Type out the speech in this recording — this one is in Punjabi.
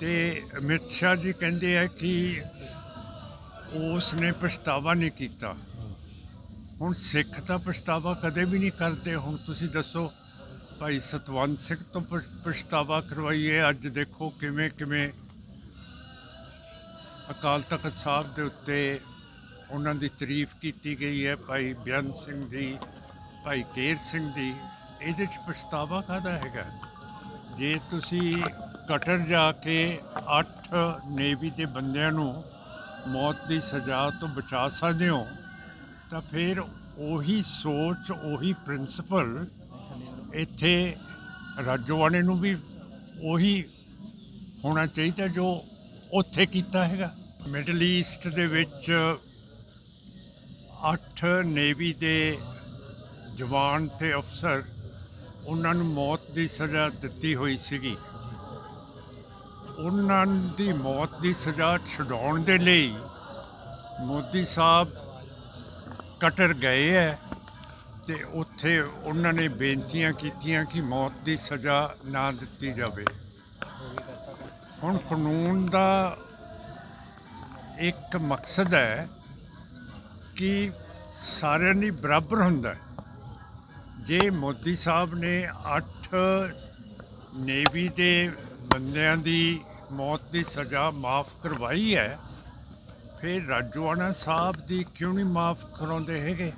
ਤੇ ਅਮਿਤ ਸ਼ਾਹ ਜੀ ਕਹਿੰਦੇ ਆ ਕਿ ਉਸ ਨੇ ਪਛਤਾਵਾ ਨਹੀਂ ਕੀਤਾ। ਹੁਣ ਸਿੱਖ ਤਾਂ ਪਛਤਾਵਾ ਕਦੇ ਵੀ ਨਹੀਂ ਕਰਦੇ। ਹੁਣ ਤੁਸੀਂ ਦੱਸੋ, ਭਾਈ ਸਤਵੰਤ ਸਿੰਘ ਤੋਂ ਪ- ਪਛਤਾਵਾ ਕਰਵਾਈਏ। ਅੱਜ ਦੇਖੋ ਕਿਵੇਂ ਕਿਵੇਂ ਅਕਾਲ ਤਖਤ ਸਾਹਿਬ ਦੇ ਉੱਤੇ ਉਹਨਾਂ ਦੀ ਤਾਰੀਫ ਕੀਤੀ ਗਈ ਹੈ। ਭਾਈ ਬਿਆਨ ਸਿੰਘ ਦੀ, ਭਾਈ ਕੇਰ ਸਿੰਘ ਦੀ। ਇਹਦੇ 'ਚ ਪਛਤਾਵਾ ਕਾਹਦਾ ਹੈਗਾ? ਜੇ ਤੁਸੀਂ ਕਟਰ ਜਾ ਕੇ 8 ਨੇਵੀ ਦੇ ਬੰਦਿਆਂ ਨੂੰ ਮੌਤ ਦੀ ਸਜ਼ਾ ਤੋਂ ਬਚਾ ਸਕਦੇ ਹੋ, ਤਾਂ ਫਿਰ ਉਹੀ ਸੋਚ, ਉਹੀ ਪ੍ਰਿੰਸੀਪਲ ਇੱਥੇ ਰਾਜੋਆਣੇ ਨੂੰ ਵੀ ਉਹੀ ਹੋਣਾ ਚਾਹੀਦਾ ਜੋ ਉੱਥੇ ਕੀਤਾ ਹੈਗਾ। ਮਿਡਲ ਈਸਟ ਦੇ ਵਿੱਚ 8 ਨੇਵੀ ਦੇ ਜਵਾਨ ਤੇ ਅਫਸਰ ਉਹਨਾਂ ਨੂੰ ਮੌਤ ਦੀ ਸਜ਼ਾ ਦਿੱਤੀ ਹੋਈ ਸੀਗੀ। ਉਹਨਾਂ ਦੀ ਮੌਤ ਦੀ ਸਜ਼ਾ ਛਡਾਉਣ ਦੇ ਲਈ ਮੋਦੀ ਸਾਹਿਬ ਕਟਰ ਗਏ ਹੈ ਤੇ ਉੱਥੇ ਉਹਨਾਂ ਨੇ ਬੇਨਤੀਆਂ ਕੀਤੀਆਂ ਕਿ ਮੌਤ ਦੀ ਸਜ਼ਾ ਨਾ ਦਿੱਤੀ ਜਾਵੇ। ਹੁਣ ਕਾਨੂੰਨ ਦਾ ਇੱਕ ਮਕਸਦ ਹੈ ਕਿ ਸਾਰਿਆਂ ਲਈ ਬਰਾਬਰ ਹੁੰਦਾ ਹੈ ਜੇ ਮੋਦੀ ਸਾਹਿਬ ਨੇ 8 ਨੇਵੀ ਦੇ ਬੰਦਿਆਂ ਦੀ ਮੌਤ ਦੀ ਸਜ਼ਾ ਮਾਫ ਕਰਵਾਈ ਹੈ। ਫਿਰ ਰਾਜੋਆਣਾ ਸਾਹਿਬ ਦੀ ਕਿਉਂ ਨਹੀਂ ਮਾਫ ਕਰਾਉਂਦੇ ਹੈਗੇ?